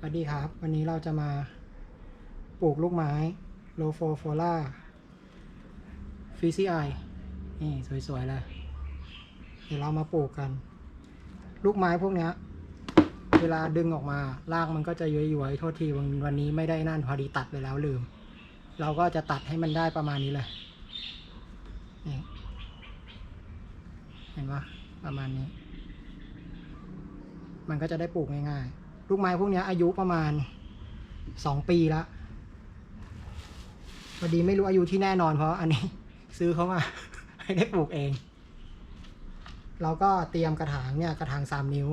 สวัสดีครับ วันนี้เราจะมาปลูกลูกไม้โลโฟโฟล่าฟิซี่ไอนี่สวย ๆ เลย เดี๋ยวเรามาปลูกกัน ลูกไม้พวกเนี้ยเวลาดึงออกมา รากมันก็จะย้อยๆโทษทีวันวันนี้ไม่ได้นั่นพอดีตัดไปแล้วลืม เราก็จะตัดให้มันได้ประมาณนี้เลยนี่เห็นปะประมาณนี้ มันก็จะได้ปลูกง่ายๆ ลูกไม้พวกนี้อายุประมาณสองปีละพอดีไม่รู้อายุที่แน่นอนเพราะอันนี้ซื้อเขามาให้ได้ปลูกเอง เราก็เตรียมกระถางเนี่ยกระถางสามนิ้ว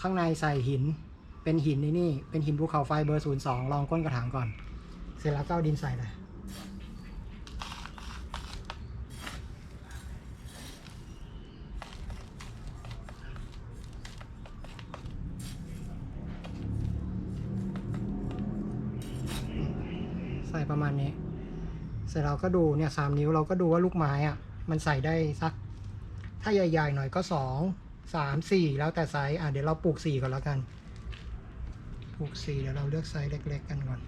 ข้างในใส่หิน เป็นหินนี่นี่ เป็นหินภูเขาไฟเบอร์ศูนย์สองลองก้นกระถางก่อน เสร็จแล้วก็เอาดินใส่เลย ประมาณนี้ เสร็จเราก็ดูเนี่ยสามนิ้วเราก็ดูว่าลูกไม้อะมันใส่ได้สัก ถ้าใหญ่ๆหน่อยก็สองสามสี่แล้วแต่ไซส์อะเดี๋ยวเราปลูกสี่ก่อนแล้วกัน ปลูกสี่เดี๋ยวเราเลือกไซส์เล็ก ๆ กันก่อน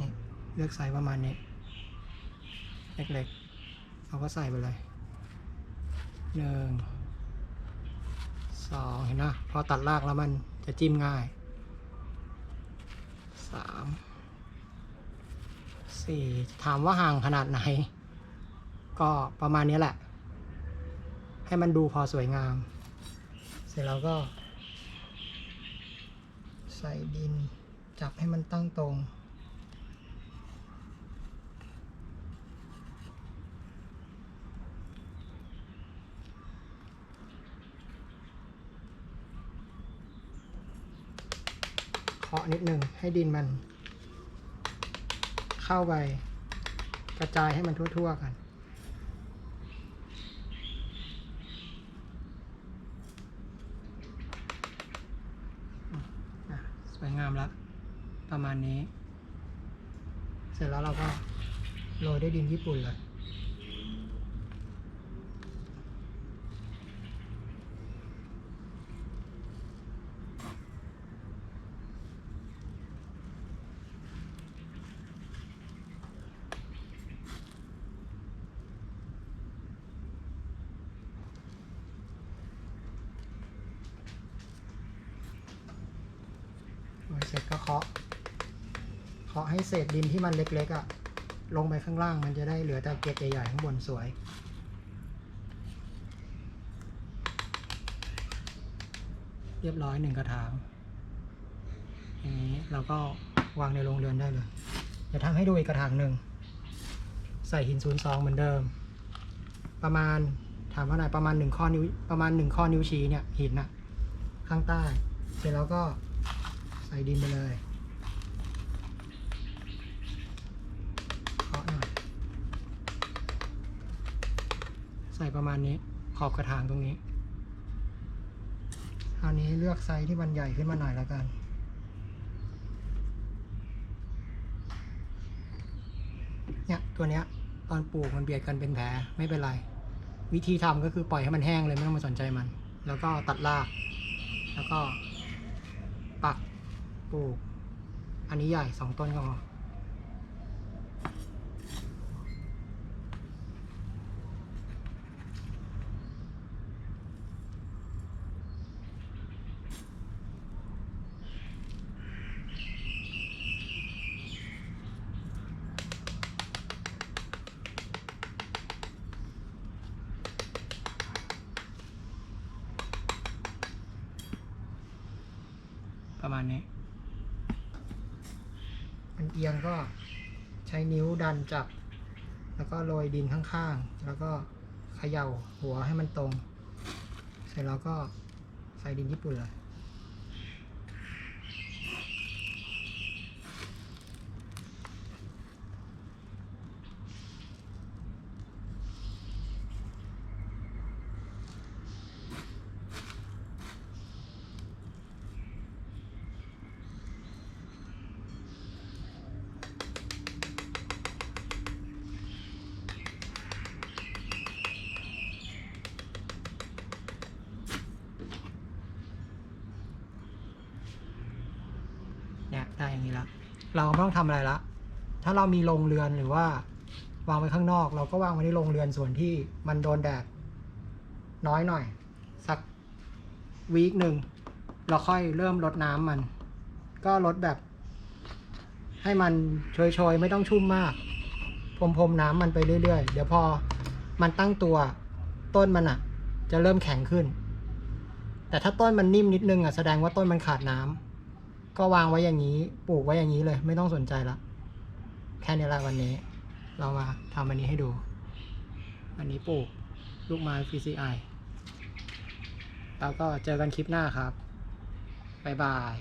นี่เลือกไซส์ประมาณนี้ เล็กๆเราก็ใส่ไปเลยหนึ่งสองเห็นนะพอตัดรากแล้วมันจะจิ้มง่าย สามสี่ถามว่าห่างขนาดไหน ก็ประมาณนี้แหละ ให้มันดูพอสวยงาม เสร็จแล้วก็ ใส่ดินจับให้มันตั้งตรง เคาะนิดหนึ่งให้ดินมัน เข้าไป กระจายให้มันทั่ว ๆ กันสวยงามแล้วประมาณนี้ เสร็จแล้วเราก็โรยด้วยดินญี่ปุ่นเลย เสร็จก็เคาะ เคาะให้เศษดินที่มันเล็กๆอะ่ะ ลงไปข้างล่างมันจะได้เหลือแต่เกล็ดใหญ่ๆข้างบนสวย เรียบร้อยหนึ่งกระถางอย่างนี้เราก็วางในโรงเรือนได้เลยเดี๋ยวทำให้ดูอีกกระถางหนึ่ง ใส่หินศูนย์สองเหมือนเดิม ประมาณถามว่าไหนประมาณหนึ่งข้อนิ้วประมาณหนึ่งข้อนิ้วชี้เนี่ยหินอะข้างใต้ เสร็จแล้วก็ ใส่ดินไปเลยเคาะหน่อย ใส่ประมาณนี้ ขอบกระถางตรงนี้คราวนี้เลือกไซส์ที่มันใหญ่ขึ้นมาหน่อยแล้วกันเนี่ยตัวเนี้ยตอนปลูกมันเบียดกันเป็นแผลไม่เป็นไร วิธีทำก็คือปล่อยให้มันแห้งเลยไม่ต้องมาสนใจมัน แล้วก็ตัดราก แล้วก็ ปลูก อันนี้ใหญ่สองต้นก็พอประมาณนี้ เอียงก็ใช้นิ้วดันจับ แล้วก็โรยดินข้างๆ แล้วก็เขย่าหัวให้มันตรง เสร็จแล้วก็ใส่ดินญี่ปุ่นเลย ป ได้ อย่างนี้ละเราไม่ต้องทำอะไรละ ถ้าเรามีโรงเรือนหรือว่า วางไว้ข้างนอก เราก็วางไว้ในโรงเรือนส่วนที่มันโดนแดดน้อยหน่อย สักวีคหนึ่งเราค่อยเริ่มลดน้ำมัน ก็ลดแบบ ให้มันโชยๆ ไม่ต้องชุ่มมากพรมๆน้ำมันไปเรื่อยๆ เดี๋ยวพอมันตั้งตัวต้นมันอะ จะเริ่มแข็งขึ้น แต่ถ้าต้นมันนิ่มนิดนึงอะแสดงว่าต้นมันขาดน้ำ ก็วางไว้อย่างนี้ ปลูกไว้อย่างนี้เลย ไม่ต้องสนใจละ แค่นี้ละวันนี้ เรามาทำอันนี้ให้ดู อันนี้ปลูกลูกไม้ PCI แล้วก็เจอกันคลิปหน้าครับ บ๊ายบาย